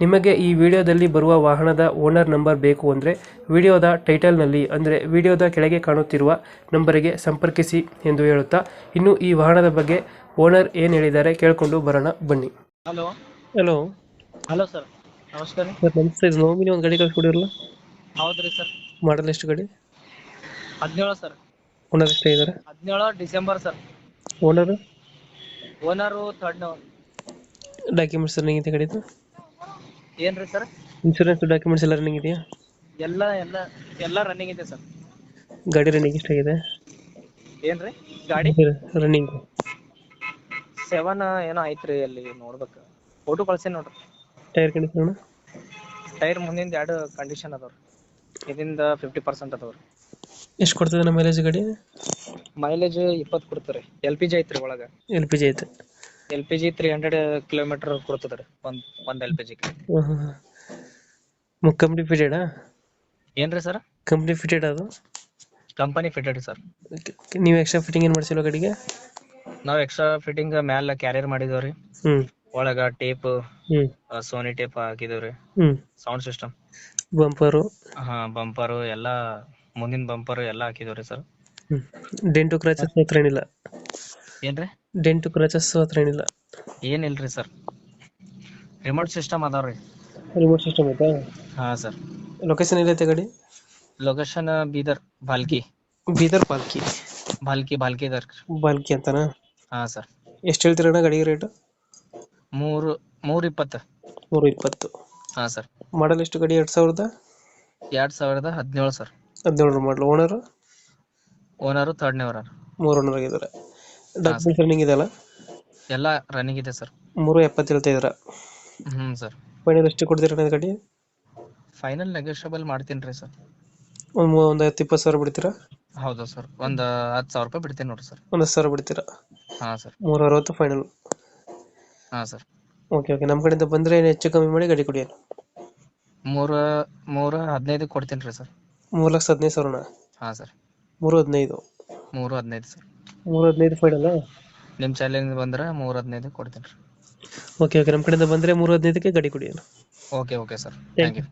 ನಿಮಗೆ ಈ ವಿಡಿಯೋದಲ್ಲಿ ಬರುವ ವಾಹನದ ಓನರ್ ನಂಬರ್ ಬೇಕು ಅಂದರೆ ವಿಡಿಯೋದ ಟೈಟಲ್ನಲ್ಲಿ ಅಂದರೆ ವಿಡಿಯೋದ ಕೆಳಗೆ ಕಾಣುತ್ತಿರುವ ನಂಬರಿಗೆ ಸಂಪರ್ಕಿಸಿ ಎಂದು ಹೇಳುತ್ತಾ ಇನ್ನು ಈ ವಾಹನದ ಬಗ್ಗೆ ಓನರ್ ಏನು ಹೇಳಿದ್ದಾರೆ ಕೇಳಿಕೊಂಡು ಬರೋಣ ಬನ್ನಿ. ಹಲೋ. ಹಲೋ. Hello sir. ನಮಸ್ಕಾರ. ಸರ್ ನಮಸ್ತೆ. ಇದು ನೋಮಿನಿ ಒಂದು ಗಾಡಿ ಕಳ್ಸಿಕೊಡಿರಲ್ಲ ಹೌದ್ರಿ ಸರ್. ಮಾಡಲ್ ಎಷ್ಟು ಗಾಡಿ? ಹದಿನೇಳು ಸರ್. ಓನರ್ ಎಷ್ಟೇ ಇದ್ದಾರೆ ಹದಿನೇಳು December sir. Owner owner third documents sir ಇದೆ ಗಾಡಿದು? ಏನ್ರಿ ಸರ್? ಇನ್ಶೂರೆನ್ಸ್ ಡಾಕ್ಯುಮೆಂಟ್ಸ್ ಎಲ್ಲ ರನ್ನಿಂಗ್ ಇದೆಯಾ? ಎಲ್ಲ ಎಲ್ಲ ಎಲ್ಲ ರನ್ನಿಂಗ್ ಇದೆ ಸರ್. ಗಾಡಿ ರನ್ನಿಂಗ್ ಎಷ್ಟಾಗಿದೆ? ಏನ್ರಿ? ಗಾಡಿ? ರನ್ನಿಂಗ್ ಸೆವೆನ್ ಏನೋ ಐತ್ರಿ ಅಲ್ಲಿ ನೋಡ್ಬೇಕು. ಫೋಟೋ ಕಳ್ಸೇನ್ ನೋಡ್ರಿ. ಟೈರ್ ಕಂಡೀಷನ್ ಟೈರ್ ಮುಂದಿಂದ ಎರಡು ಕಂಡೀಷನ್ ಅದಾವ್ರಿ. ಇದರಿಂದ ಫಿಫ್ಟಿ ಪರ್ಸೆಂಟ್ ಅದಾವ್ರಿ. ಎಷ್ಟು ಕೊಡ್ತದೆ ನಮ್ಮ ಮೈಲೇಜ್ ಗಾಡಿ? ಮೈಲೇಜ್ ಇಪ್ಪತ್ತು ಕೊಡ್ತಾರೆ ಎಲ್ ಪಿ ಜಿ ಐತ್ರಿ ಒಳಗೆ. ಎಲ್ ಪಿ ಜಿ ಐತೆ. L P G three hundred kilometre ಕೊಡ್ತದ್ರಿ ಒಂದ್ ಒಂದ್ L P G company fitted ಏನ್ರಿ ಸರ್? ಕಂಪ್ನಿ ಫಿಟೆಡ್ ಅದು? Company fitted sir. ನೀವು ಎಕ್ಸ್ಟ್ರಾ ಫಿಟ್ಟಿಂಗ್ ಏನ್ ಮಾಡ್ಸಿಲ್ಲ ಗಾಡಿಗೆ ನಾವ್ ಎಕ್ಸ್ಟ್ರಾ ಫಿಟ್ಟಿಂಗ್ ಮ್ಯಾಲ ಕ್ಯಾರಿಯರ್ ಮಾಡಿದವ್ರಿ. ಹ್ಮ್. ಒಳಗ ಟೇಪ್ ಸೋನಿ ಟೇಪ್ ಹಾಕಿದವ್ರಿ. ಸೌಂಡ್ ಸಿಸ್ಟಮ್ ಬಂಪರ್ ಹಾ ಬಂಪರು ಎಲ್ಲಾ ಮುಂದಿನ ಬಂಪರ್ ಎಲ್ಲಾ ಹಾಕಿದವ್ರಿ ಸರ್. ಡೆಂಟು ಕ್ರಾಚಸ್ ಮಾತ್ರ ಏನಿಲ್ಲ. ಏನ್ರಿ? ಡೆಂಟು ಕ್ರಚಸ್ ಹತ್ರ ಏನಿಲ್ಲ. ಏನಿಲ್ರಿ ಸರ್? ರಿಮೋಟ್ ಸಿಸ್ಟಮ್ ಅದಾವ್ರಿ ರಿಮೋಟ್ ಸಿಸ್ಟಮ್ ಐತಾ? ಹಾ ಸರ್. ಲೊಕೇಶನ್ ಎಲ್ಲೈತೆ ಗಾಡಿ? ಲೊಕೇಶನ್ ಬೀದರ್ ಭಾಲ್ಕಿ ಬೀದರ್ ಪಾಲ್ಕಿ ಭಾಲ್ಕಿ ಭಾಲ್ಕಿ ಇದಾರ್ ಬಾಲ್ಕಿ ಅಂತನಾ? ಹಾ ಸರ್. ಎಷ್ಟು ಹೇಳ್ತೀರಣ್ಣ ಗಾಡಿಗೆ ರೇಟ್ ಮೂರು ಮೂರು ಇಪ್ಪತ್ತು. ನೂರ ಇಪ್ಪತ್ತು. ಹಾ ಸರ್. ಮಾಡಲ್ ಎಷ್ಟು ಗಾಡಿ ಎರಡು ಸಾವಿರದ? ಎರಡ್ ಸಾವಿರದ ಹದಿನೇಳು ಸರ್. ಹದಿನೇಳು ಮಾಡಲು ಓನರ್ ಓನರು ಥರ್ಡ್ನೇ ಓನರ್ ಮೂರು ಓನರ್ ಆಗಿದ್ದಾರೆ. ಡಾಕ್ಯುಮೆಂಟ್ಸ್ ರನ್ನಿಂಗ್ ಇದೆಯಲ್ಲ? ಎಲ್ಲ ರನ್ನಿಂಗ್ ಇದೆ ಸರ್ ಮೂರು ಎಪ್ಪತ್ತು ಹೇಳ್ತಾ ಇದ್ದೀರಾ? ಹ್ಮ್ ಸರ್ ಫೈನಲ್ ಎಷ್ಟು ಕೊಡ್ತೀರಣ್ಣ ಇದು ಗಾಡಿ ಫೈನಲ್ ನೆಗೋಷಿಯಬಲ್ ಮಾಡ್ತೀನಿ ರೀ ಸರ್ ಒಂದು ಒಂದು ಹತ್ತು ಇಪ್ಪತ್ತು ಸಾವಿರ ಬಿಡ್ತೀರಾ? ಹೌದು ಸರ್ ಒಂದ್ ಹತ್ತು ಸಾವಿರ ರೂಪಾಯಿ ಬಿಡ್ತೀನಿ ನೋಡ್ರಿ ಸರ್ ಒಂದು ಹತ್ತು ಸಾವಿರ ಬಿಡ್ತೀರಾ? ಹಾ ಸರ್ ಮೂರು ಅರವತ್ತು ಫೈನಲ್ ಹಾ ಸರ್ ಓಕೆ ಓಕೆ ನಮ್ಮ ಕಡೆಯಿಂದ ಬಂದರೆ ಹೆಚ್ಚು ಕಮ್ಮಿ ಮಾಡಿ ಗಾಡಿ ಕೊಡಿ. ಮೂರ ಮೂರ ಹದಿನೈದು ಕೊಡ್ತೀನಿ ರೀ ಸರ್ ಮೂರು ಲಕ್ಷ ಹದಿನೈದು ಸಾವಿರನ? ಹಾಂ ಸರ್ ಮೂರು ಹದಿನೈದು. ಮೂರು ಹದಿನೈದು ಸರ್ ಮೂರು ಹದಿನೈದು ಫೈನಲ್ಲ ನಿಮ್ಮ ಚಾಲೆಂಜ್ ಬಂದ್ರೆ ಮೂರು ಹದಿನೈದು ಕೊಡ್ತೀನಿ. ರೀ ಓಕೆ ಓಕೆ ನಮ್ಮ ಕಡೆಯಿಂದ ಬಂದ್ರೆ ಮೂರು ಹದಿನೈದಕ್ಕೆ ಗಾಡಿ ಕೊಡಿ okay okay sir Thank thank you